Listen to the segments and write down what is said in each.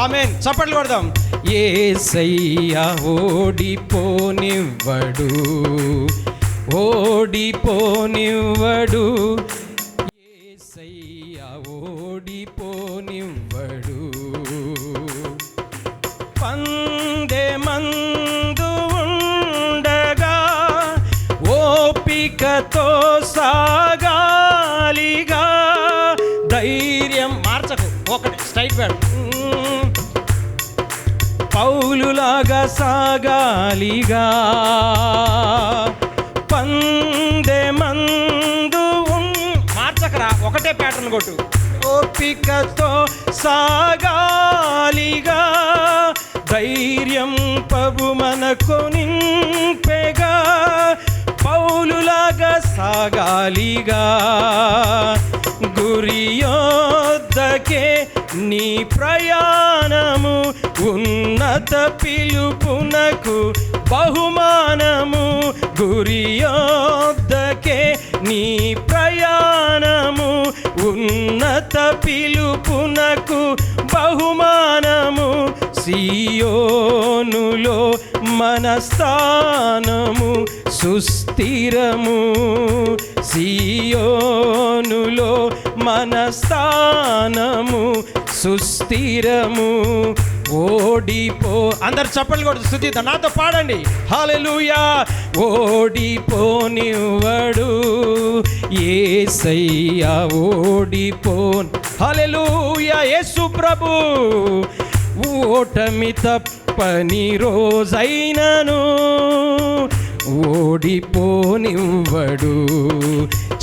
Amen. చప్పట్లు కొడదాం. ఏసయ్య ఓడిపోనివ్వడు. ఓడిపోనివ్వడు. ఏసయ్య ఓడిపోనివ్వడు. పందె మందు ఉండగా ఓపికతో సాగాలిగా లాగా సాగాలిగా. పందె మందు మార్చకరా ఒకటే ప్యాటర్న్ కొట్టు. ఓపికతో సాగాలిగా. ధైర్యం పబు మనకు నింపెగా. పౌలులాగా సాగాలిగా. గురియోద్దకే నీ ప్రయాణము ఉన్నత పిలుపునకు బహుమానము. గురియోద్దకే నీ ప్రయాణము ఉన్నత పిలుపునకు బహుమానము. సియోనులో మనస్థానము సుస్థిరము. సియోనులో మనస్థానము సుస్థిరము ఓడిపో. అందరు చప్పట్లు కొడుతూ స్థుతి నాతో పాడండి. హాలెలుయా ఓడిపోనివ్వడు. ఏసయ్యా ఓడిపో హాలెలుయా యేసు ప్రభు. ఓటమి తప్పని రోజైనను ఓడిపోనివ్వడు.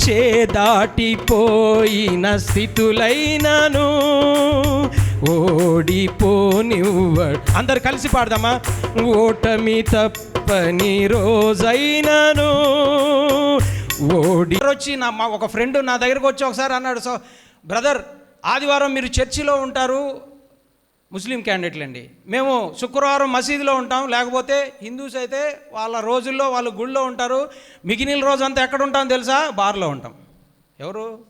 చేదాటిపోయిన స్థితులైనను ఓడిపోనివ్వడు. అందరు కలిసి పాడదామా? ఓటమి తప్పని రోజైనను ఓడి వచ్చి నా మా ఒక ఫ్రెండ్ నా దగ్గరకు వచ్చి ఒకసారి అన్నాడు సో బ్రదర్ ఆదివారం మీరు చర్చిలో ఉంటారు ముస్లిం క్యాండిడేట్లు అండి. మేము శుక్రవారం మసీదులో ఉంటాం లేకపోతే హిందూస్ అయితే వాళ్ళ రోజుల్లో వాళ్ళు గుళ్ళో ఉంటారు. మిగిలిన రోజు అంతా ఎక్కడ ఉంటాం తెలుసా? బార్లో ఉంటాం. ఎవరు?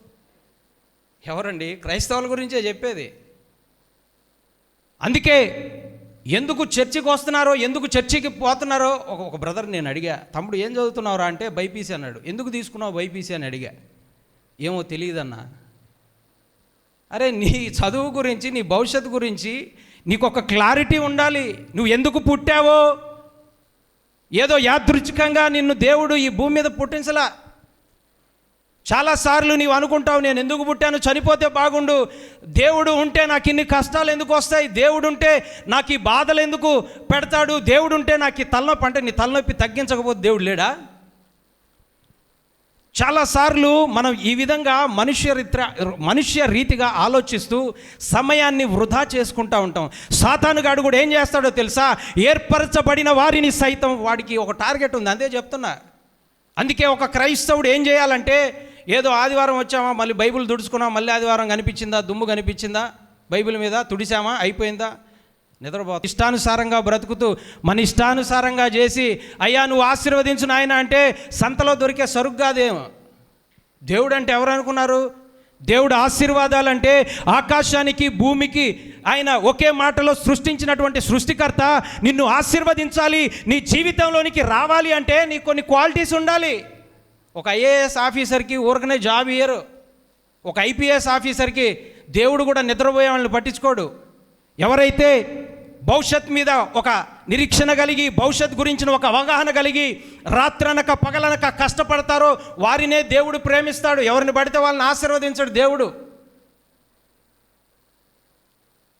ఎవరండి? క్రైస్తవుల గురించే చెప్పేది. అందుకే ఎందుకు చర్చికి వస్తున్నారో ఎందుకు చర్చికి పోతున్నారో ఒక ఒక బ్రదర్ నేను అడిగా. తమ్ముడు ఏం చదువుతున్నావురా? అంటే బైపీసీ అన్నాడు. ఎందుకు తీసుకున్నావు బైపీసీ? అని అడిగా. ఏమో తెలియదన్నా. అరే నీ చదువు గురించి నీ భవిష్యత్తు గురించి నీకు ఒక క్లారిటీ ఉండాలి. నువ్వు ఎందుకు పుట్టావో? ఏదో యాదృచ్ఛికంగా నిన్ను దేవుడు ఈ భూమి మీద పుట్టించలా. చాలాసార్లు నీవు అనుకుంటావు నేను ఎందుకు పుట్టాను? చనిపోతే బాగుండు. దేవుడు ఉంటే నాకు ఇన్ని కష్టాలు ఎందుకు వస్తాయి? దేవుడు ఉంటే నాకు ఈ బాధలు ఎందుకు పెడతాడు? దేవుడు ఉంటే నాకు ఈ తలనొప్పి అంటే నీ తలనొప్పి తగ్గించకపోతే దేవుడు లేడా? చాలాసార్లు మనం ఈ విధంగా మనుష్య రీత్యా మనుష్య రీతిగా ఆలోచిస్తూ సమయాన్ని వృధా చేసుకుంటూ ఉంటాం. సాతానుగాడు కూడా ఏం చేస్తాడో తెలుసా? ఏర్పరచబడిన వారిని సైతం వాడికి ఒక టార్గెట్ ఉంది. అంతే చెప్తున్నా. అందుకే ఒక క్రైస్తవుడు ఏం చేయాలంటే ఏదో ఆదివారం వచ్చామా మళ్ళీ బైబిల్ తుడుచుకున్నాం మళ్ళీ ఆదివారం కనిపించిందా దుమ్ము కనిపించిందా బైబిల్ మీద తుడిసామా అయిపోయిందా? నిద్రపో ఇష్టానుసారంగా బ్రతుకుతూ మన ఇష్టానుసారంగా చేసి అయ్యా నువ్వు ఆశీర్వదించు నాయన అంటే సంతలో దొరికే సరుకు కాదేమో. దేవుడు అంటే ఎవరు అనుకున్నారు దేవుడు ఆశీర్వాదాలంటే ఆకాశానికి భూమికి ఆయన ఒకే మాటలో సృష్టించినటువంటి సృష్టికర్త నిన్ను ఆశీర్వదించాలి నీ జీవితంలోనికి రావాలి అంటే నీకు కొన్ని క్వాలిటీస్ ఉండాలి. ఒక ఐఏఎస్ ఆఫీసర్కి ఊరకనే జాబ్ ఇయ్యరు. ఒక ఐపీఎస్ ఆఫీసర్కి దేవుడు కూడా నిద్రపోయే వాళ్ళని పట్టించుకోడు. ఎవరైతే భవిష్యత్ మీద ఒక నిరీక్షణ కలిగి భవిష్యత్ గురించిన ఒక అవగాహన కలిగి రాత్రనక పగలనక కష్టపడతారో వారినే దేవుడు ప్రేమిస్తాడు. ఎవరిని పడితే వాళ్ళని ఆశీర్వదించడు దేవుడు.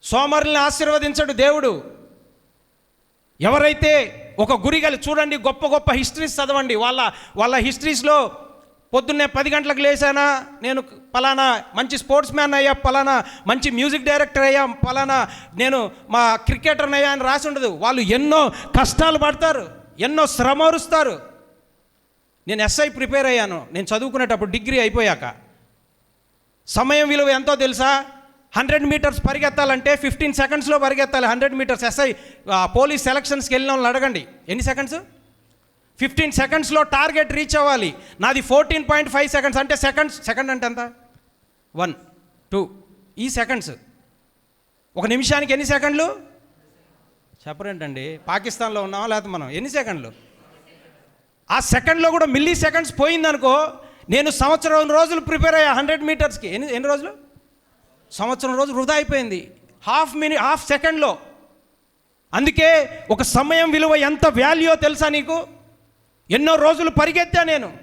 సోమరుల్ని ఆశీర్వదించడు దేవుడు. ఎవరైతే ఒక గురి కలిగి చూడండి గొప్ప గొప్ప హిస్టరీస్ చదవండి. వాళ్ళ వాళ్ళ హిస్టరీస్లో పొద్దున్నే పది గంటలకు లేచానా? నేను పలానా మంచి స్పోర్ట్స్ మ్యాన్ అయ్యా పలానా మంచి మ్యూజిక్ డైరెక్టర్ అయ్యా పలానా నేను మా క్రికెటర్ని అయ్యా అని రాసి ఉండదు. వాళ్ళు ఎన్నో కష్టాలు పడతారు ఎన్నో శ్రమరుస్తారు నేను ఎస్ఐ ప్రిపేర్ అయ్యాను. నేను చదువుకునేటప్పుడు డిగ్రీ అయిపోయాక. సమయం విలువ ఎంతో తెలుసా? హండ్రెడ్ మీటర్స్ పరిగెత్తాలంటే ఫిఫ్టీన్ సెకండ్స్లో పరిగెత్తాలి. హండ్రెడ్ మీటర్స్ ఎస్ఐ పోలీస్ సెలక్షన్స్కి వెళ్ళిన వాళ్ళని అడగండి. ఎన్ని సెకండ్స్? ఫిఫ్టీన్ సెకండ్స్లో టార్గెట్ రీచ్ అవ్వాలి. నాది ఫోర్టీన్ పాయింట్ ఫైవ్ సెకండ్స్ అంటే సెకండ్స్ సెకండ్ అంటే ఎంత? వన్ టూ ఈ సెకండ్స్ ఒక నిమిషానికి ఎన్ని సెకండ్లు? చెప్పరేంటండి పాకిస్తాన్లో ఉన్నామా లేకపోతే మనం? ఎన్ని సెకండ్లు? ఆ సెకండ్లో కూడా మిల్లీ సెకండ్స్ పోయిందనుకో నేను సంవత్సరం రోజులు ప్రిపేర్ అయ్యా హండ్రెడ్ మీటర్స్కి ఎన్ని ఎన్ని రోజులు? సంవత్సరం రోజు వృధా అయిపోయింది. హాఫ్ మినిట్ హాఫ్ సెకండ్లో అందుకే ఒక సమయం విలువ ఎంత వాల్యూ తెలుసా నీకు? ఎన్నో రోజులు పరిగెత్తా నేను.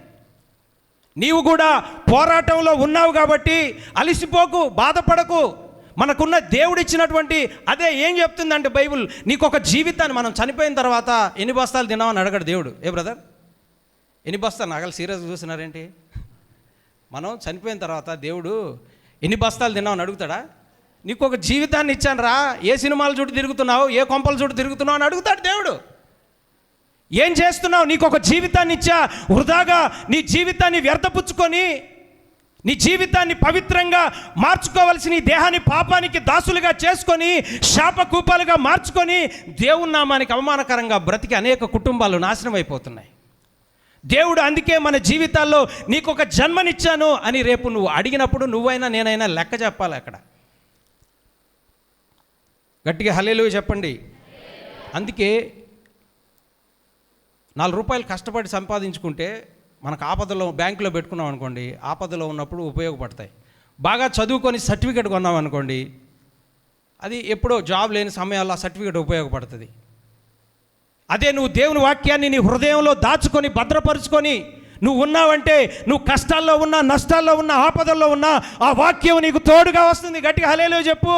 నీవు కూడా పోరాటంలో ఉన్నావు కాబట్టి అలిసిపోకు బాధపడకు. మనకున్న దేవుడిచ్చినటువంటి అదే ఏం చెప్తుందంటే బైబుల్? నీకు ఒక జీవితాన్ని మనం చనిపోయిన తర్వాత ఎన్ని బస్తాలు తిన్నామని అడగడు దేవుడు. ఏ బ్రదర్? ఎన్ని బస్తాలు? నగలు సీరియస్గా చూస్తున్నారేంటి మనం చనిపోయిన తర్వాత దేవుడు ఎన్ని బస్తాలు తిన్నామని అడుగుతాడా? నీకు ఒక జీవితాన్ని ఇచ్చాను రా ఏ సినిమాలు చుట్టూ తిరుగుతున్నావు? ఏ కొంపల చుట్టూ తిరుగుతున్నావు అని అడుగుతాడు దేవుడు. ఏం చేస్తున్నావు? నీకు ఒక జీవితాన్ని ఇచ్చా. వృధాగా నీ జీవితాన్ని వ్యర్థపుచ్చుకొని నీ జీవితాన్ని పవిత్రంగా మార్చుకోవలసిన నీ దేహాన్ని పాపానికి దాసులుగా చేసుకొని శాపకూపాలుగా మార్చుకొని దేవుని నామానికి అవమానకరంగా బ్రతికి అనేక కుటుంబాలు నాశనం అయిపోతున్నాయి. దేవుడు అందుకే మన జీవితాల్లో నీకు ఒక జన్మనిచ్చాను అని రేపు నువ్వు అడిగినప్పుడు నువ్వైనా నేనైనా లెక్క చెప్పాలి అక్కడ. గట్టిగా హలేలు చెప్పండి. అందుకే నాలుగు రూపాయలు కష్టపడి సంపాదించుకుంటే మనకు ఆపదలో బ్యాంకులో పెట్టుకున్నాం అనుకోండి ఆపదలో ఉన్నప్పుడు ఉపయోగపడతాయి. బాగా చదువుకొని సర్టిఫికెట్ కొన్నాం అనుకోండి అది ఎప్పుడో జాబ్ లేని సమయాల్లో ఆ సర్టిఫికెట్ ఉపయోగపడుతుంది. అదే నువ్వు దేవుని వాక్యాన్ని నీ హృదయంలో దాచుకొని భద్రపరుచుకొని నువ్వు ఉన్నావంటే నువ్వు కష్టాల్లో ఉన్నా నష్టాల్లో ఉన్నా ఆపదల్లో ఉన్నా ఆ వాక్యం నీకు తోడుగా వస్తుంది. గట్టిగా హలేలో చెప్పు.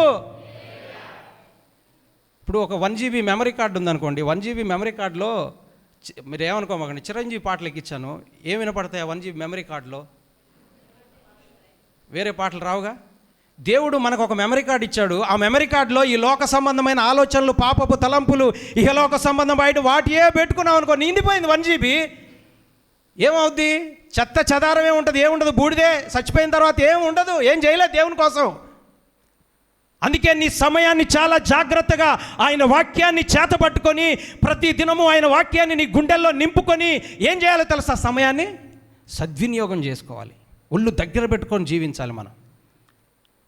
ఇప్పుడు ఒక వన్ జీబీ మెమరీ కార్డు ఉందనుకోండి వన్ జీబీ మెమరీ కార్డులో మీరు ఏమనుకోమాకండి చిరంజీవి పాటలు ఎక్కించాను ఏమి వినపడతాయి వన్ జీబీ మెమరీ కార్డులో? వేరే పాటలు రావుగా? దేవుడు మనకు ఒక మెమరీ కార్డు ఇచ్చాడు. ఆ మెమరీ కార్డులో ఈ లోక సంబంధమైన ఆలోచనలు పాపపు తలంపులు ఇహలోక సంబంధం బయట వాటి ఏ పెట్టుకున్నావు అనుకో నిండిపోయింది వన్ జీబీ ఏమవుద్ది? చెత్త చదారమే ఉంటుంది ఏముండదు బూడిదే చచ్చిపోయిన తర్వాత ఏమి ఉండదు ఏం చేయలేదు దేవుని కోసం. అందుకే నీ సమయాన్ని చాలా జాగ్రత్తగా ఆయన వాక్యాన్ని చేతపట్టుకొని ప్రతి దినము ఆయన వాక్యాన్ని నీ గుండెల్లో నింపుకొని ఏం చేయాలో తెలుసా సమయాన్ని? సద్వినియోగం చేసుకోవాలి. ఒళ్ళు దగ్గర పెట్టుకొని జీవించాలి మనం.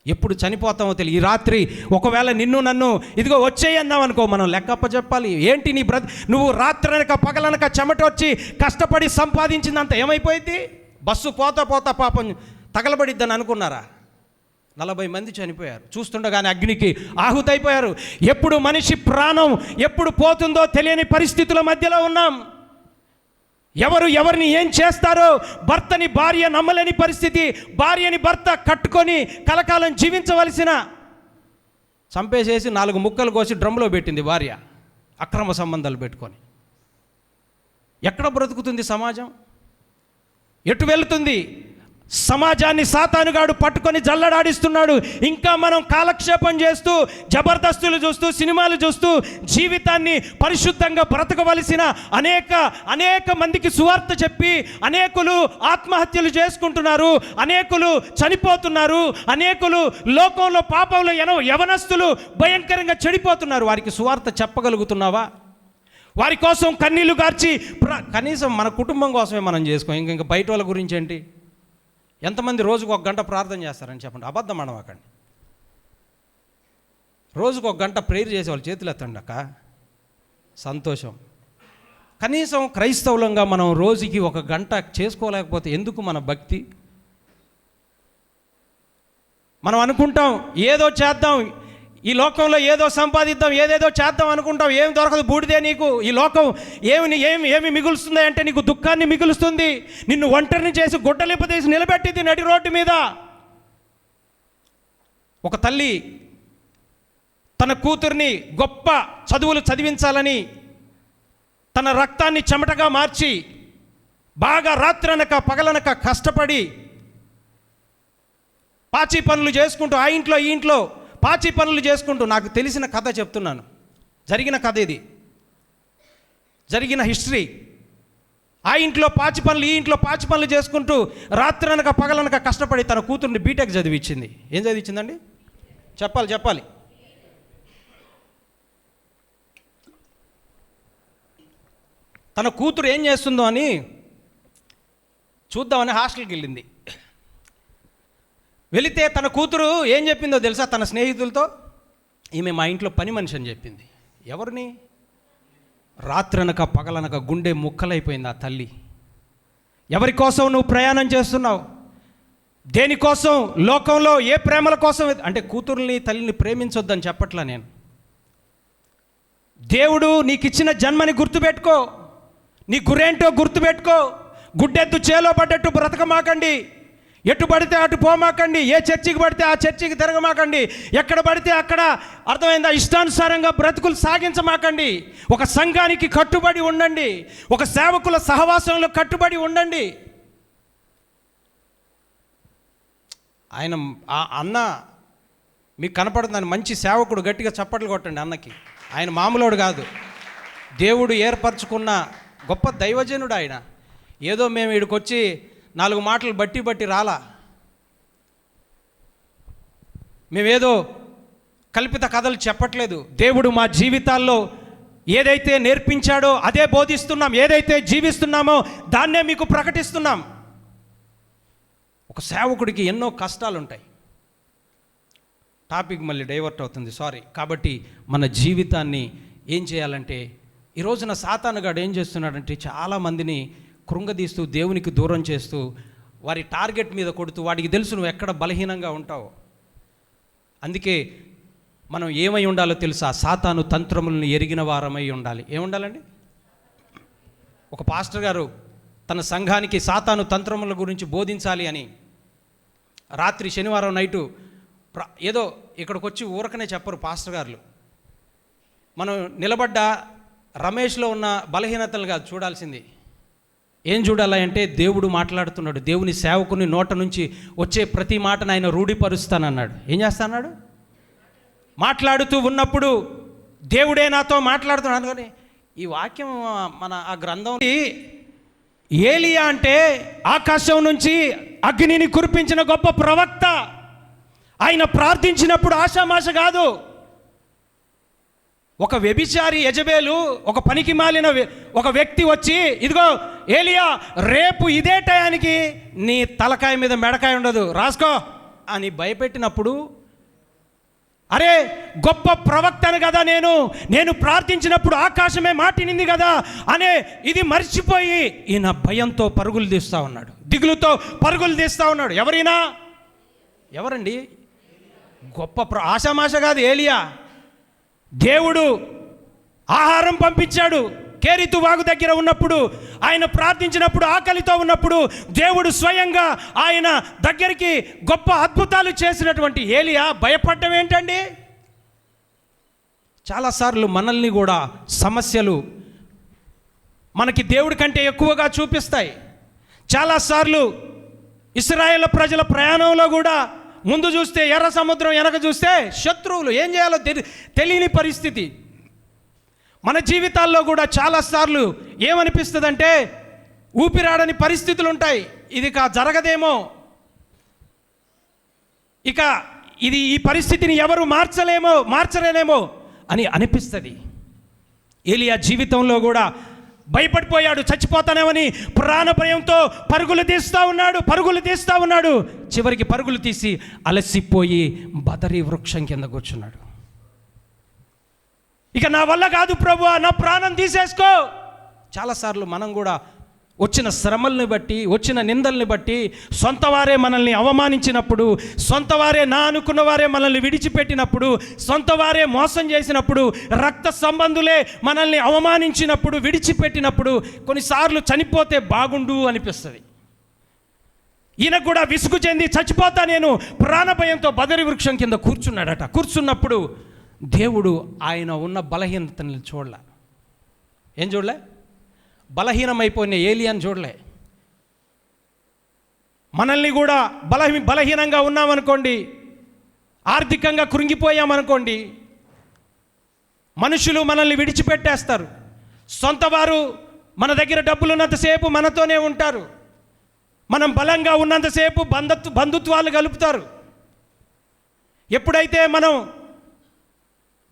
ఎప్పుడు చనిపోతామో తెలియదు. ఈ రాత్రి ఒకవేళ నిన్ను నన్ను ఇదిగో వచ్చేయన్నాం అనుకో మనం లెక్కప్ప చెప్పాలి ఏంటి నీ బ్రత? నువ్వు రాత్రనక పగలనక చెమట వచ్చి కష్టపడి సంపాదించిందంత ఏమైపోయింది? బస్సు పోతా పోతా పాపం తగలబడిద్దని అనుకున్నారా? నలభై మంది చనిపోయారు. చూస్తుండగానే అగ్నికి ఆహుతైపోయారు. ఎప్పుడు మనిషి ప్రాణం ఎప్పుడు పోతుందో తెలియని పరిస్థితుల మధ్యలో ఉన్నాం. ఎవరు ఎవరిని ఏం చేస్తారో భర్తని భార్య నమ్మలేని పరిస్థితి భార్యని భర్త కట్టుకొని కలకాలం జీవించవలసిన చంపేసేసి నాలుగు ముక్కలు కోసి డ్రమ్లో పెట్టింది భార్య అక్రమ సంబంధాలు పెట్టుకొని. ఎక్కడ బ్రతుకుతుంది సమాజం? ఎటు వెళుతుంది? సమాజాన్ని సాతానుగాడు పట్టుకొని జల్లడాడిస్తున్నాడు. ఇంకా మనం కాలక్షేపం చేస్తూ జబర్దస్తులు చూస్తూ సినిమాలు చూస్తూ జీవితాన్ని పరిశుద్ధంగా బ్రతకవలసిన అనేక అనేక మందికి సువార్త చెప్పి అనేకులు ఆత్మహత్యలు చేసుకుంటున్నారు అనేకులు చనిపోతున్నారు అనేకులు లోకంలో పాపంలో ఎన యవనస్తులు భయంకరంగా చెడిపోతున్నారు. వారికి సువార్త చెప్పగలుగుతున్నావా? వారి కోసం కన్నీళ్ళు గార్చి ప్ర- కనీసం మన కుటుంబం కోసమే మనం చేసుకోం. ఇంక ఇంకా బయట వాళ్ళ గురించి ఏంటి? ఎంతమంది రోజుకు ఒక గంట ప్రార్థన చేస్తారని చెప్పండి. అబద్ధం అనవాకండి రోజుకు ఒక గంట ప్రేయర్ చేసేవాళ్ళు చేతులు ఎత్తండి అక్క. సంతోషం. కనీసం క్రైస్తవులంగా మనం రోజుకి ఒక గంట చేసుకోలేకపోతే ఎందుకు మన భక్తి? మనం అనుకుంటాం ఏదో చేద్దాం ఈ లోకంలో ఏదో సంపాదిద్దాం ఏదేదో చేద్దాం అనుకుంటాం ఏం దొరకదు బూడిదే నీకు. ఈ లోకం ఏమి ఏమి ఏమి మిగులుస్తుంది అంటే నీకు దుఃఖాన్ని మిగులుస్తుంది. నిన్ను ఒంటరిని చేసి గుడ్డలింపదీసి నిలబెట్టింది నడి రోడ్డు మీద. ఒక తల్లి తన కూతుర్ని గొప్ప చదువులు చదివించాలని తన రక్తాన్ని చెమటగా మార్చి బాగా రాత్రనక పగలనక కష్టపడి పాచి పనులు చేసుకుంటూ ఆ ఇంట్లో ఈ ఇంట్లో పాచి పనులు చేసుకుంటూ నాకు తెలిసిన కథ చెప్తున్నాను. జరిగిన కథ ఇది. జరిగిన హిస్టరీ. ఆ ఇంట్లో పాచి పనులు ఈ ఇంట్లో పాచి పనులు చేసుకుంటూ రాత్రనక పగలనక కష్టపడి తన కూతుర్ని బీటెక్ చదివించింది ఏం చదివించిందండి చెప్పాలి చెప్పాలి. తన కూతురు ఏం చేస్తుందో అని చూద్దామని హాస్టల్కి వెళ్ళింది. వెళితే తన కూతురు ఏం చెప్పిందో తెలుసా? తన స్నేహితులతో ఈమె మా ఇంట్లో పని మనిషి అని చెప్పింది. ఎవరిని? రాత్రనక పగలనక గుండె ముక్కలైపోయింది ఆ తల్లి. ఎవరి కోసం నువ్వు ప్రయాణం చేస్తున్నావు? దేనికోసం? లోకంలో ఏ ప్రేమల కోసం అంటే కూతుర్ని తల్లిని ప్రేమించొద్దని చెప్పట్లా నేను. దేవుడు నీకు ఇచ్చిన జన్మని గుర్తుపెట్టుకో. నీ గురేంటో గుర్తుపెట్టుకో. గుడ్డెత్తు చేలో పడ్డట్టు బ్రతకమాకండి. ఎటు పడితే అటు పోమాకండి ఏ చర్చికి పడితే ఆ చర్చికి తిరగమాకండి ఎక్కడ పడితే అక్కడ అర్థమైందా? ఇష్టానుసారంగా బ్రతుకులు సాగించమాకండి. ఒక సంఘానికి కట్టుబడి ఉండండి. ఒక సేవకుల సహవాసంలో కట్టుబడి ఉండండి. ఆయన ఆ అన్న మీకు కనపడుతుంది మంచి సేవకుడు గట్టిగా చప్పట్లు కొట్టండి అన్నకి. ఆయన మామూలోడు కాదు. దేవుడు ఏర్పరచుకున్న గొప్ప దైవజనుడు ఆయన. ఏదో మేము ఇక్కడికి వచ్చి నాలుగు మాటలు బట్టి బట్టి రాలా. మేమేదో కల్పిత కథలు చెప్పట్లేదు. దేవుడు మా జీవితాల్లో ఏదైతే నేర్పించాడో అదే బోధిస్తున్నాం. ఏదైతే జీవిస్తున్నామో దాన్నే మీకు ప్రకటిస్తున్నాం. ఒక సేవకుడికి ఎన్నో కష్టాలు ఉంటాయి టాపిక్ మళ్ళీ డైవర్ట్ అవుతుంది. సారీ. కాబట్టి మన జీవితాన్ని ఏం చేయాలంటే ఈ రోజున సాతానుగాడు ఏం చేస్తున్నాడంటే చాలామందిని కృంగదీస్తూ దేవునికి దూరం చేస్తూ వారి టార్గెట్ మీద కొడుతూ వాడికి తెలుసు నువ్వు ఎక్కడ బలహీనంగా ఉంటావు. అందుకే మనం ఏమై ఉండాలో తెలుసా? సాతాను తంత్రములను ఎరిగిన వారమై ఉండాలి. ఏముండాలండి ఒక పాస్టర్ గారు తన సంఘానికి సాతాను తంత్రముల గురించి బోధించాలి అని రాత్రి శనివారం నైటు ప్ర- ఏదో ఇక్కడికి వచ్చి ఊరకనే చెప్పరు పాస్టర్ గారు మనం నిలబడ్డ రమేష్లో ఉన్న బలహీనతలు కాదు చూడాల్సింది. ఏం చూడాలి అంటే దేవుడు మాట్లాడుతున్నాడు. దేవుని సేవకుని నోట నుంచి వచ్చే ప్రతి మాటను ఆయన రూఢిపరుస్తానన్నాడు. ఏం చేస్తాన్నాడు? మాట్లాడుతూ ఉన్నప్పుడు దేవుడే నాతో మాట్లాడుతున్నాడు. కానీ ఈ వాక్యం మన ఆ గ్రంథం ఏలియా అంటే ఆకాశం నుంచి అగ్నిని కురిపించిన గొప్ప ప్రవక్త. ఆయన ప్రార్థించినప్పుడు ఆశామాష కాదు. ఒక వ్యభిచారి యజబేలు ఒక పనికి మాలిన ఒక వ్యక్తి వచ్చి ఇదిగో ఏలియా రేపు ఇదే టయానికి నీ తలకాయ మీద మెడకాయ ఉండదు రాసుకో అని భయపెట్టినప్పుడు అరే గొప్ప ప్రవక్తను కదా నేను నేను ప్రార్థించినప్పుడు ఆకాశమే మాటినింది కదా అనే ఇది మర్చిపోయి ఈయన భయంతో పరుగులు తీస్తా ఉన్నాడు దిగులుతో పరుగులు తీస్తా ఉన్నాడు. ఎవరైనా? ఎవరండి? గొప్ప ప్ర ఆశామాష కాదు ఏలియా. దేవుడు ఆహారం పంపించాడు. కేరితు వాగు దగ్గర ఉన్నప్పుడు ఆయన ప్రార్థించినప్పుడు ఆకలితో ఉన్నప్పుడు దేవుడు స్వయంగా ఆయన దగ్గరికి గొప్ప అద్భుతాలు చేసినటువంటి ఏలియా భయపడటం ఏంటండి? చాలాసార్లు మనల్ని కూడా సమస్యలు మనకి దేవుడి కంటే ఎక్కువగా చూపిస్తాయి. చాలాసార్లు ఇస్రాయేల్ ప్రజల ప్రయాణంలో కూడా ముందు చూస్తే ఎర్ర సముద్రం వెనక చూస్తే శత్రువులు. ఏం చేయాలో తెలి తెలియని పరిస్థితి. మన జీవితాల్లో కూడా చాలాసార్లు ఏమనిపిస్తుందంటే ఊపిరాడని పరిస్థితులు ఉంటాయి ఇది కా జరగదేమో. ఇక ఇది ఈ పరిస్థితిని ఎవరు మార్చలేమో మార్చలేనేమో అని అనిపిస్తుంది. ఏలియా జీవితంలో కూడా భయపడిపోయాడు చచ్చిపోతానేమని ప్రాణ భయంతో పరుగులు తీస్తూ ఉన్నాడు పరుగులు తీస్తూ ఉన్నాడు. చివరికి పరుగులు తీసి అలసిపోయి బదరి వృక్షం కింద కూర్చున్నాడు. ఇక నా వల్ల కాదు ప్రభు నా ప్రాణం తీసేసుకో. చాలాసార్లు మనం కూడా వచ్చిన శ్రమల్ని బట్టి వచ్చిన నిందల్ని బట్టి సొంత వారే మనల్ని అవమానించినప్పుడు సొంత వారే నా అనుకున్న వారే మనల్ని విడిచిపెట్టినప్పుడు సొంత వారే మోసం చేసినప్పుడు రక్త సంబంధులే మనల్ని అవమానించినప్పుడు విడిచిపెట్టినప్పుడు కొన్నిసార్లు చనిపోతే బాగుండు అనిపిస్తుంది. ఈయన కూడా విసుగు చెంది చచ్చిపోతా నేను ప్రాణభయంతో బదరి వృక్షం కింద కూర్చున్నాడట. కూర్చున్నప్పుడు దేవుడు ఆయన ఉన్న బలహీనతని చూడలే. ఏం చూడలే? బలహీనమైపోయిన ఏలియన్ చూడలే. మనల్ని కూడా బలహీ బలహీనంగా ఉన్నామనుకోండి ఆర్థికంగా కృంగిపోయామనుకోండి మనుషులు మనల్ని విడిచిపెట్టేస్తారు. సొంత వారు మన దగ్గర డబ్బులు ఉన్నంతసేపు మనతోనే ఉంటారు. మనం బలంగా ఉన్నంతసేపు బంధత్ బంధుత్వాలు కలుపుతారు ఎప్పుడైతే మనం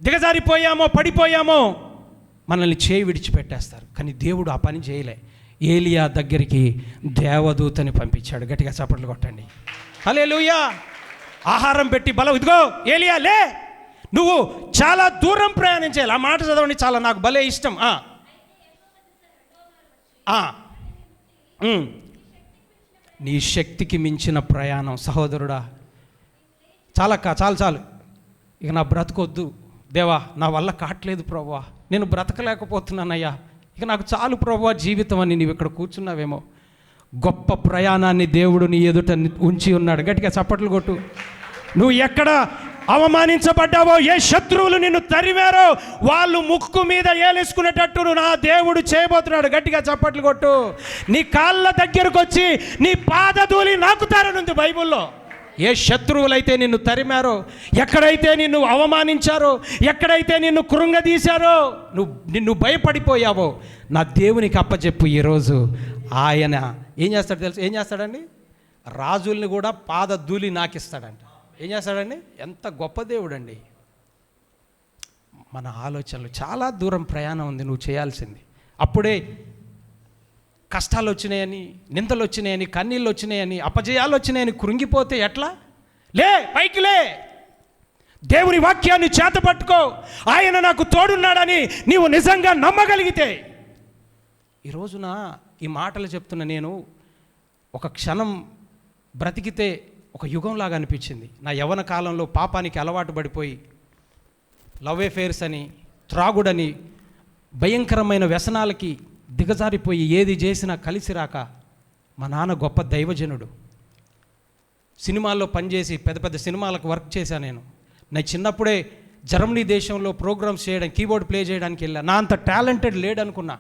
దిగజారిపోయామో పడిపోయామో మనల్ని చేయి విడిచిపెట్టేస్తారు. కానీ దేవుడు ఆ పని చేయలే. ఏలియా దగ్గరికి దేవదూతని పంపించాడు. గట్టిగా చప్పట్లు కొట్టండి. హలే ఆహారం పెట్టి బలం. ఇదిగో ఏలియా లే! నువ్వు చాలా దూరం ప్రయాణం చేయాలి ఆ మాట చదవండి చాలా. నాకు భలే ఇష్టం. ఆ. నీ శక్తికి మించిన ప్రయాణం. సహోదరుడా చాలక్క చాలు చాలు. ఇక నా బ్రతకొద్దు. దేవా నా వల్ల కావట్లేదు ప్రభా నేను బ్రతకలేకపోతున్నానయ్యా. ఇక నాకు చాలు ప్రభా జీవితం అని నీవు ఇక్కడ కూర్చున్నావేమో. గొప్ప ప్రయాణాన్ని దేవుడు నీ ఎదుట ఉంచి ఉన్నాడు. గట్టిగా చప్పట్లు కొట్టు. నువ్వు ఎక్కడ అవమానించబడ్డావో ఏ శత్రువులు నిన్ను తరివారో వాళ్ళు ముక్కు మీద ఏలేసుకునేటట్టు నువ్వు నా దేవుడు చేయబోతున్నాడు. గట్టిగా చప్పట్లు కొట్టు. నీ కాళ్ళ దగ్గరకు వచ్చి నీ పాదధూళి నాకుతారనుంది బైబిల్లో. ఏ శత్రువులైతే నిన్ను తరిమారో ఎక్కడైతే నిన్ను అవమానించారో ఎక్కడైతే నిన్ను కృంగదీశారో నువ్వు నిన్ను భయపడిపోయావో నా దేవునికి అప్పచెప్పు ఈరోజు ఆయన ఏం చేస్తాడు తెలుసు? ఏం చేస్తాడండి? రాజుల్ని కూడా పాద ధూళి నాకిస్తాడంట. ఏం చేస్తాడండి? ఎంత గొప్ప దేవుడండి. మన ఆలోచనలు చాలా దూరం ప్రయాణం ఉంది నువ్వు చేయాల్సింది. అప్పుడే కష్టాలు వచ్చినాయని నిందలు వచ్చినాయని కన్నీళ్ళు వచ్చినాయని అపజయాలు వచ్చినాయని కృంగిపోతే ఎట్లా? లే పైకి లే. దేవుని వాక్యాన్ని చేతపట్టుకో. ఆయన నాకు తోడున్నాడని నీవు నిజంగా నమ్మగలిగితే. ఈ రోజున ఈ మాటలు చెప్తున్న నేను ఒక క్షణం బ్రతికితే ఒక యుగంలాగా అనిపించింది. నా యవన కాలంలో పాపానికి అలవాటు పడిపోయి లవ్ ఎఫేర్స్ అని త్రాగుడని భయంకరమైన వ్యసనాలకి దిగజారిపోయి ఏది చేసినా కలిసి రాక మా నాన్న గొప్ప దైవజనుడు. సినిమాల్లో పనిచేసి పెద్ద పెద్ద సినిమాలకు వర్క్ చేశాను నేను. నా చిన్నప్పుడే జర్మనీ దేశంలో ప్రోగ్రామ్స్ చేయడం కీబోర్డ్ ప్లే చేయడానికి వెళ్ళా. నా అంత టాలెంటెడ్ లేడనుకున్నా.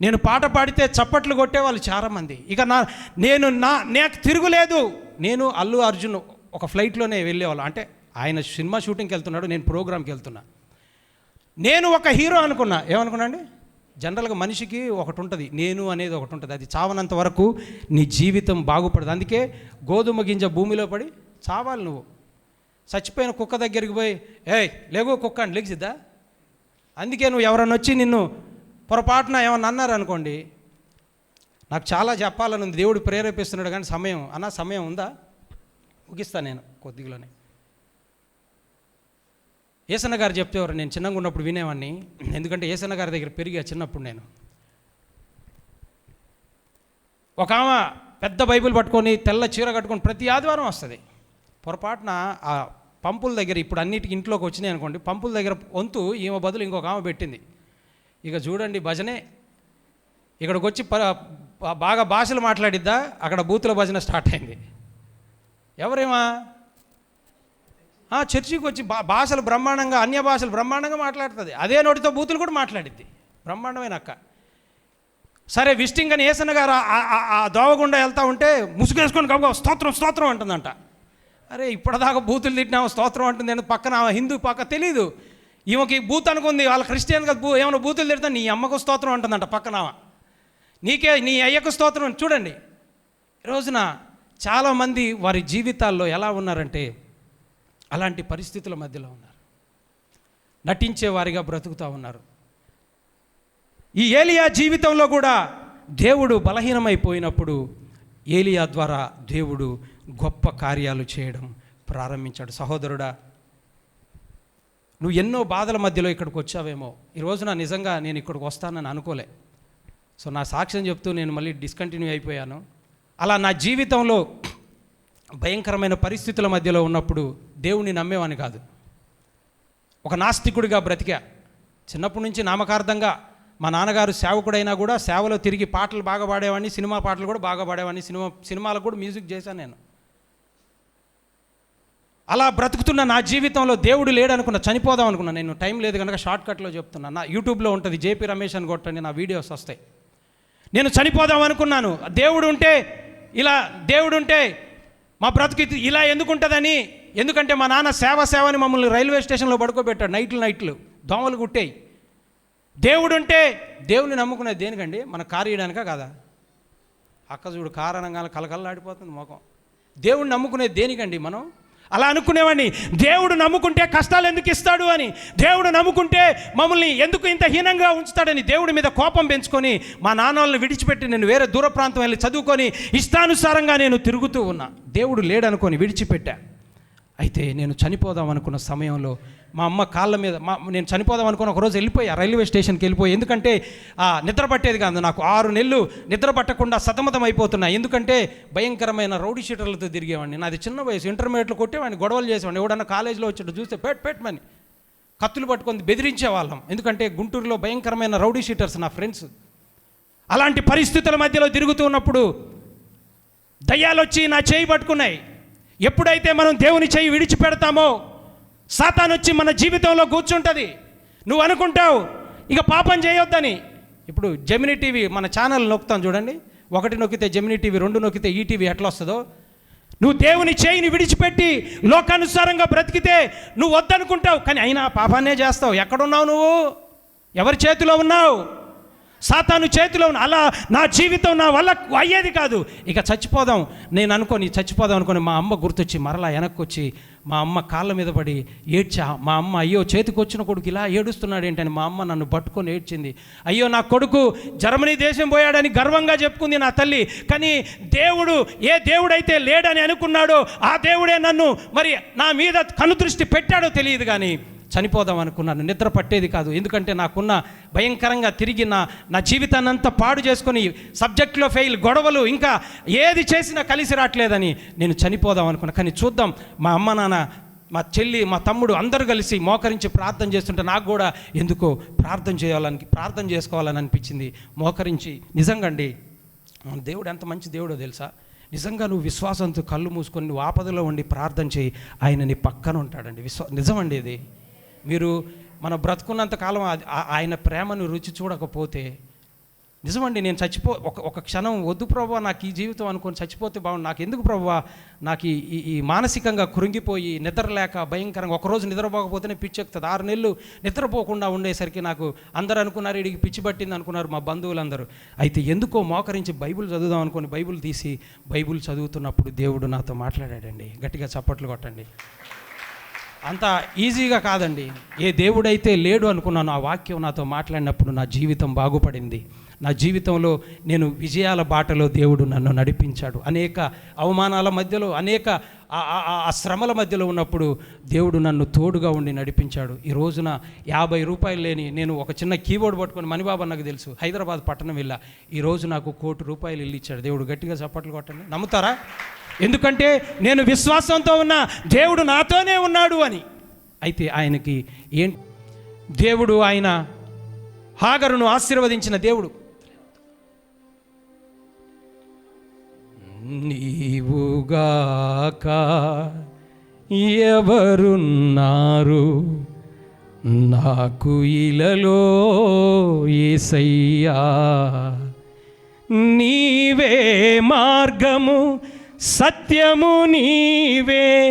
నేను పాట పాడితే చప్పట్లు కొట్టేవాళ్ళు చాలామంది. ఇక నా నేను నా నాకు తిరుగులేదు. నేను అల్లు అర్జున్ ఒక ఫ్లైట్లోనే వెళ్ళేవాళ్ళు. అంటే ఆయన సినిమా షూటింగ్కి వెళ్తున్నాడు నేను ప్రోగ్రామ్కి వెళ్తున్నా. నేను ఒక హీరో అనుకున్నా. ఏమనుకున్నా అండి? జనరల్గా మనిషికి ఒకటి ఉంటుంది నేను అనేది ఒకటి ఉంటుంది అది చావనంత వరకు నీ జీవితం బాగుపడదు. అందుకే గోధుమ గింజ భూమిలో పడి చావాలి నువ్వు. చచ్చిపోయిన కుక్క దగ్గరికి పోయి ఏయ్ లేగో కుక్క అని లెగిసిద్దా అందుకే నువ్వు ఎవరన్నా వచ్చి నిన్ను పొరపాటున ఏమన్నా అన్నారు అనుకోండి నాకు చాలా చెప్పాలని ఉంది. దేవుడు ప్రేరేపిస్తున్నాడు కానీ సమయం అన్న సమయం ఉందా? ముగిస్తా నేను కొద్దిగానే ఏసన్న గారు చెప్తేవారు నేను చిన్నగా ఉన్నప్పుడు వినేవాడిని ఎందుకంటే ఏసన్న గారి దగ్గర పెరిగా చిన్నప్పుడు నేను. ఒక ఆమె పెద్ద బైబిల్ పట్టుకొని తెల్ల చీర కట్టుకొని ప్రతి ఆదివారం వస్తుంది. పొరపాటున ఆ పంపుల దగ్గర ఇప్పుడు అన్నిటికి ఇంట్లోకి వచ్చినాయి అనుకోండి పంపుల దగ్గర వంతు ఈమె బదులు ఇంకొక ఆమె పెట్టింది. ఇక చూడండి భజనే. ఇక్కడికి వచ్చి ప బాగా భాషలు మాట్లాడిద్దా అక్కడ బూతుల భజన స్టార్ట్ అయింది. ఎవరేమా? చర్చికి వచ్చి భా భాషలు బ్రహ్మాండంగా అన్య భాషలు బ్రహ్మాండంగా మాట్లాడుతుంది. అదే నోటితో బూతులు కూడా మాట్లాడిద్ది. బ్రహ్మాండమైన అక్క. సరే విస్టింగ్ అని ఏసన్న గారు ఆ- ఆ- దోవగుండా వెళ్తా ఉంటే ముసుగేసుకొని గబగబా స్తోత్రం స్తోత్రం అంటుందంట. అరే ఇప్పటిదాకా బూతులు తిట్టినా స్తోత్రం అంటుంది అని పక్కన ఆమె హిందూ పక్క తెలీదు. ఈమెకి బూత్ అనుకుంది వాళ్ళ క్రిస్టియన్ కదా బూ ఏమైనా బూతులు తిడతా నీ అమ్మకు స్తోత్రం అంటుందంట పక్కన ఆమె. నీకే నీ అయ్యకు స్తోత్రం చూడండి. ఈ రోజున చాలామంది వారి జీవితాల్లో ఎలా ఉన్నారంటే అలాంటి పరిస్థితుల మధ్యలో ఉన్నారు. నటించే వారిగా బ్రతుకుతూ ఉన్నారు. ఈ ఏలియా జీవితంలో కూడా దేవుడు బలహీనమైపోయినప్పుడు ఏలియా ద్వారా దేవుడు గొప్ప కార్యాలు చేయడం ప్రారంభించాడు. సహోదరుడా నువ్వు ఎన్నో బాధల మధ్యలో ఇక్కడికి వచ్చావేమో. ఈరోజు నా నిజంగా నేను ఇక్కడికి వస్తానని అనుకోలే. సో నా సాక్ష్యం చెప్తూ నేను మళ్ళీ డిస్కంటిన్యూ అయిపోయాను. అలా నా జీవితంలో భయంకరమైన పరిస్థితుల మధ్యలో ఉన్నప్పుడు దేవుణ్ణి నమ్మేవాని కాదు. ఒక నాస్తికుడిగా బ్రతికా. చిన్నప్పటి నుంచి నామకార్థంగా మా నాన్నగారు సేవకుడైనా కూడా సేవలో తిరిగి పాటలు బాగా పాడేవాడిని సినిమా పాటలు కూడా బాగా పాడేవాడిని సినిమా సినిమాలకు కూడా మ్యూజిక్ చేశాను నేను. అలా బ్రతుకుతున్న నా జీవితంలో దేవుడు లేడనుకున్నా చనిపోదాం అనుకున్నా. నేను టైం లేదు కనుక షార్ట్ కట్లో చెప్తున్నా. నా యూట్యూబ్లో ఉంటుంది జేపీ రమేష్ అని కొట్టండి నా వీడియోస్ వస్తాయి. నేను చనిపోదాం అనుకున్నాను. దేవుడు ఉంటే ఇలా దేవుడు ఉంటే మా బ్రతుకు ఇలా ఎందుకు ఉంటుందని ఎందుకంటే మా నాన్న సేవ సేవని మమ్మల్ని రైల్వే స్టేషన్లో పడుకోబెట్టాడు నైట్లు నైట్లు. దోమలు కుట్టాయి. దేవుడు ఉంటే దేవుని నమ్ముకునేది దేనికండి? మన కారు కదా? కాదా అక్క చూడు కారణంగా కలకల్లాడిపోతుంది ముఖం. దేవుడిని నమ్ముకునేది దేనికండి మనం? అలా అనుకునేవాడిని. దేవుడు నమ్ముకుంటే కష్టాలు ఎందుకు ఇస్తాడు అని. దేవుడు నమ్ముకుంటే మమ్మల్ని ఎందుకు ఇంత హీనంగా ఉంచుతాడని దేవుడి మీద కోపం పెంచుకొని మా నాన్నల్ని విడిచిపెట్టి నేను వేరే దూర ప్రాంతం వెళ్ళి చదువుకొని ఇష్టానుసారంగా నేను తిరుగుతూ ఉన్నా. దేవుడు లేడనుకొని విడిచిపెట్టా. అయితే నేను చనిపోదాం అనుకున్న సమయంలో మా అమ్మ కాళ్ళ మీద మా నేను చనిపోదాం అనుకున్న ఒకరోజు వెళ్ళిపోయా రైల్వే స్టేషన్కి వెళ్ళిపోయి. ఎందుకంటే ఆ, నిద్ర పట్టేది కాదు నాకు. ఆరు నెలలు నిద్ర పట్టకుండా సతమతం అయిపోతున్నా. ఎందుకంటే భయంకరమైన రౌడీ షీటర్లతో తిరిగేవాడిని. నాది చిన్న వయసు. ఇంటర్మీడియట్లో కొట్టేవాడిని గొడవలు చేసేవాడిని. ఎవడన్నా కాలేజీలో వచ్చాడు చూస్తే పెట్ పెట్టమని కత్తులు పట్టుకొని బెదిరించే వాళ్ళం ఎందుకంటే గుంటూరులో భయంకరమైన రౌడీ షీటర్స్ నా ఫ్రెండ్స్. అలాంటి పరిస్థితుల మధ్యలో తిరుగుతూ ఉన్నప్పుడు దయ్యాలు వచ్చి నా చేయి పట్టుకున్నాయి. ఎప్పుడైతే మనం దేవుని చేయి విడిచిపెడతామో సాతాను వచ్చి మన జీవితంలో కూర్చుంటుంది. నువ్వు అనుకుంటావు ఇక పాపం చేయొద్దని. ఇప్పుడు జెమిని టీవీ మన ఛానల్ నొక్కుతాం చూడండి. ఒకటి నొక్కితే జెమిని టీవీ రెండు నొక్కితే ఈ టీవీ ఎట్లా వస్తుందో. నువ్వు దేవుని చేయిని విడిచిపెట్టి లోకానుసారంగా బ్రతికితే నువ్వు వద్దనుకుంటావు. కానీ అయినా పాపాన్నే చేస్తావు. ఎక్కడున్నావు నువ్వు? ఎవరి చేతిలో ఉన్నావు? సాతాను చేతిలో ఉన్న అలా నా జీవితం నా వల్ల అయ్యేది కాదు. ఇక చచ్చిపోదాం. నేను అనుకొని చచ్చిపోదాం అనుకొని మా అమ్మ గుర్తొచ్చి మరలా వెనక్కి వచ్చి మా అమ్మ కాళ్ళ మీద పడి ఏడ్చా మా అమ్మ అయ్యో చేతికి వచ్చిన కొడుకు ఇలా ఏడుస్తున్నాడు ఏంటని మా అమ్మ నన్ను పట్టుకొని ఏడ్చింది. అయ్యో నా కొడుకు జర్మనీ దేశం పోయాడని గర్వంగా చెప్పుకుంది నా తల్లి. కానీ దేవుడు ఏ దేవుడైతే లేడని అనుకున్నాడో ఆ దేవుడే నన్ను మరి నా మీద కనుదృష్టి పెట్టాడో తెలియదు కానీ చనిపోదాం అనుకున్నాను. నిద్ర పట్టేది కాదు. ఎందుకంటే నాకున్న భయంకరంగా తిరిగి నా నా జీవితాన్ని అంతా పాడు చేసుకొని సబ్జెక్ట్లో ఫెయిల్ గొడవలు ఇంకా ఏది చేసినా కలిసి రావట్లేదని నేను చనిపోదాం అనుకున్నా. కానీ చూద్దాం మా అమ్మ నాన్న మా చెల్లి మా తమ్ముడు అందరూ కలిసి మోకరించి ప్రార్థన చేస్తుంటే నాకు కూడా ఎందుకో ప్రార్థన చేయాలని ప్రార్థన చేసుకోవాలని అనిపించింది. మోకరించి నిజంగా అండి దేవుడు ఎంత మంచి దేవుడో తెలుసా? నిజంగా నువ్వు విశ్వాసంతో కళ్ళు మూసుకొని నువ్వు ఆపదలో ఉండి ప్రార్థన చేయి. ఆయన నీ పక్కన ఉంటాడండి. విశ్వా నిజమండి ఇది. మీరు మన బ్రతుకున్నంత కాలం ఆ- ఆయన ప్రేమను రుచి చూడకపోతే నిజమండి నేను చచ్చిపో ఒక ఒక క్షణం వద్దు ప్రభు నాకు ఈ జీవితం అనుకొని చచ్చిపోతే బాగుండు. నాకు ఎందుకు ప్రభా నాకు ఈ- ఈ మానసికంగా కృంగిపోయి నిద్ర లేక భయంకరంగా ఒకరోజు నిద్రపోకపోతేనే పిచ్చెక్కుతుంది. ఆరు నెలలు నిద్రపోకుండా ఉండేసరికి నాకు అందరు అనుకున్నారు ఇడికి పిచ్చి పట్టింది అనుకున్నారు మా బంధువులందరూ. అయితే ఎందుకో మోకరించి బైబిల్ చదువుదాం అనుకొని బైబిల్ తీసి బైబిల్ చదువుతున్నప్పుడు దేవుడు నాతో మాట్లాడాడండి. గట్టిగా చప్పట్లు కొట్టండి. అంత ఈజీగా కాదండి. ఏ దేవుడైతే లేడు అనుకున్నాను ఆ వాక్యం నాతో మాట్లాడినప్పుడు నా జీవితం బాగుపడింది. నా జీవితంలో నేను విజయాల బాటలో దేవుడు నన్ను నడిపించాడు. అనేక అవమానాల మధ్యలో అనేక ఆ- ఆ- శ్రమల మధ్యలో ఉన్నప్పుడు దేవుడు నన్ను తోడుగా ఉండి నడిపించాడు. ఈ రోజున యాభై రూపాయలు లేని నేను ఒక చిన్న కీబోర్డ్ పట్టుకొని మణిబాబు నాకు తెలుసు హైదరాబాద్ పట్టణం వెళ్ళా. ఈ రోజు నాకు కోటి రూపాయలు ఇల్లు ఇచ్చాడు. దేవుడు గట్టిగా చప్పట్లు కొట్టండి. నమ్ముతారా? ఎందుకంటే నేను విశ్వాసంతో ఉన్న దేవుడు నాతోనే ఉన్నాడు అని. అయితే ఆయనకి ఏం దేవుడు ఆయన హాగరును ఆశీర్వదించిన దేవుడు. నీవుగాక ఎవరున్నారు? నాకు ఇలలో ఏసయ్యా. నీవే మార్గము సత్యము నీవే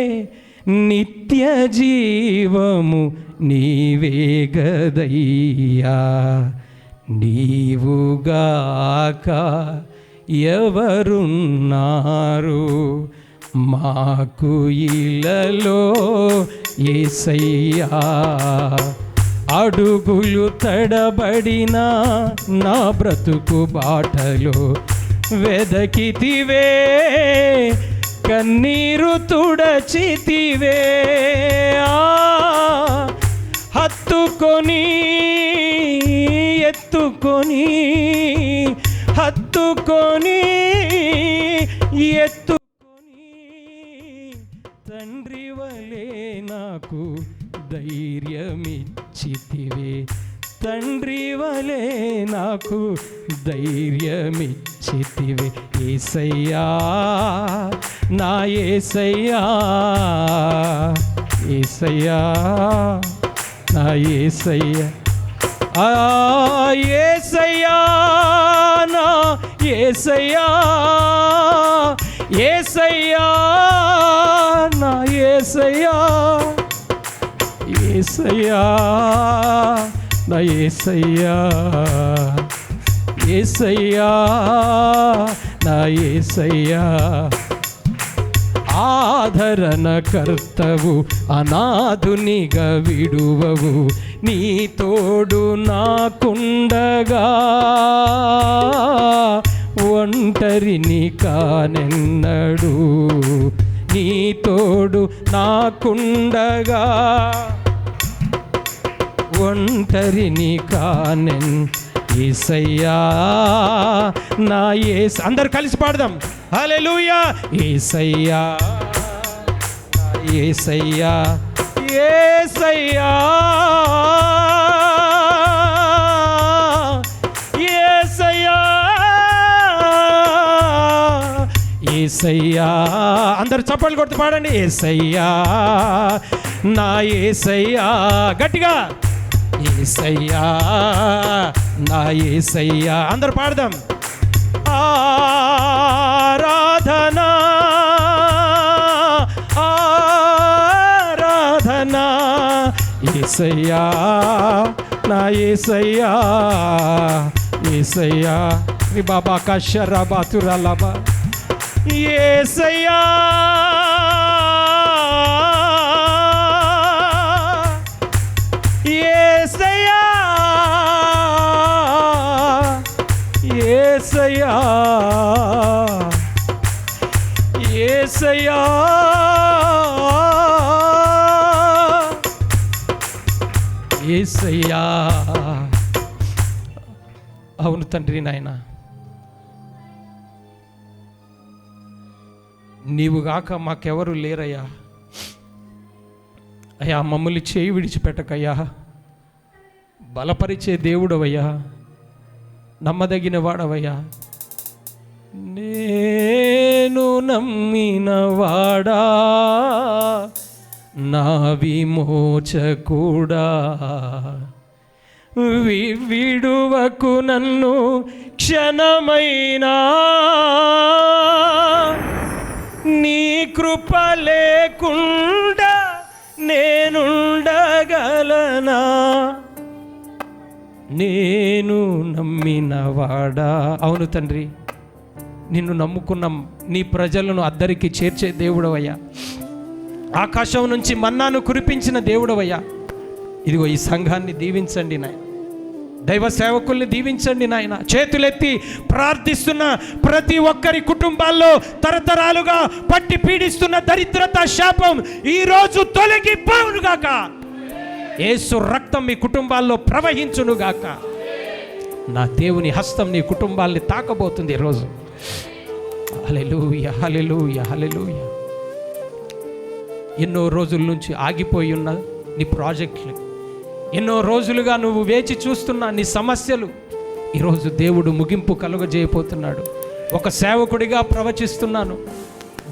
నిత్య జీవము నీవే గదయ్యా. నీవుగాక ఎవరున్నారు? మాకు ఇలలో ఏసయ్యా. అడుగులు తడబడిన నా బ్రతుకు బాటలో వెదకితివే కన్నీరు తుడచితివే. ఆ, హత్తుకొని ఎత్తుకొని హత్తుకొని ఎత్తుకొని. తండ్రి వలే నాకు ధైర్యమిచ్చితివే. తండ్రి వలే నాకు ధైర్యమిచ్చితివి. ఏసయ్యా నా ఏసయ్యా ఏసయ్యా నా ఏసయ్యా. ఆ ఏసయ్యా నా ఏసయ్యా ఏసయ్యా నా ఏసయ్యా ఏసయ్యా. నా ఏసయ్యా ఏసయ్యా నా ఏసయ్యా. ఆదరణ కర్తవు అనాథునిగా విడువవు నీ తోడు నాకుండగా. ఒంటరిని కానెన్నడు నీ తోడు నాకుండగా. ఒంటరిని కానెన్ ఏసయ్యా నా ఏస్ అందరు కలిసి పాడదాం. హల్లెలూయా. ఏసయ్యా ఏసయ్యా ఏసయ్యా. ఏసయ్యా ఏసయ్యా. అందరు చప్పట్లు కొడుతూ పాడండి. ఏసయ్యా నా ఏసయ్యా. గట్టిగా. ఏసయ్యా నా ఏసయ్యా. అందరు పాడదాం. ఆరాధనా ఆరాధనా. ఏసయ్యా నా ఏసయ్యా ఏసయ్యా. రి బాబా కషరా బాతురా లబా. ఏసయ్యా ఏసయ్యా తండ్రి నాయన నీవుగాక మాకెవరు లేరయ్యా? అయ్యా మమ్మల్ని చేయి విడిచిపెట్టకయ్యా. బలపరిచే దేవుడవయ్యా. నమ్మదగిన వాడవయ్యా. నేను నమ్మిన వాడా నా విమోచకుడా. విడువకు నన్ను క్షణమైనా. నీ కృప లేకుండా నేనుండగలనా? నేను నమ్మిన వాడా. అవును తండ్రి నిన్ను నమ్ముకున్న. నీ ప్రజలను అద్దరికి చేర్చే దేవుడవయ్యా. ఆకాశం నుంచి మన్నాను కురిపించిన దేవుడవయ్యా. ఇదిగో ఈ సంఘాన్ని దీవించండి నాయన. దైవ సేవకుల్ని దీవించండి నాయన. చేతులెత్తి ప్రార్థిస్తున్న ప్రతి ఒక్కరి కుటుంబాల్లో తరతరాలుగా పట్టి పీడిస్తున్న దరిద్రత శాపం ఈరోజు తొలగిపోవునుగాక ఏసు రక్తం మీ కుటుంబాల్లో ప్రవహించునుగాక నా దేవుని హస్తం నీ కుటుంబాల్ని తాకబోతుంది ఈరోజు హలెలూయ హలెలూయ హలెలూయ ఎన్నో రోజుల నుంచి ఆగిపోయి ఉన్న నీ ప్రాజెక్టులు. ఎన్నో రోజులుగా నువ్వు వేచి చూస్తున్న నీ సమస్యలు ఈరోజు దేవుడు ముగింపు కలుగజేయబోతున్నాడు. ఒక సేవకుడిగా ప్రవచిస్తున్నాను.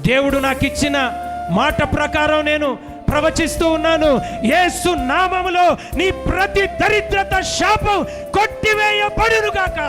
దేవుడు నాకు ఇచ్చిన మాట ప్రకారం నేను ప్రవచిస్తూ ఉన్నాను. యేసు నామములో నీ ప్రతి దరిద్రత శాపం కొట్టివేయబడునుగాక.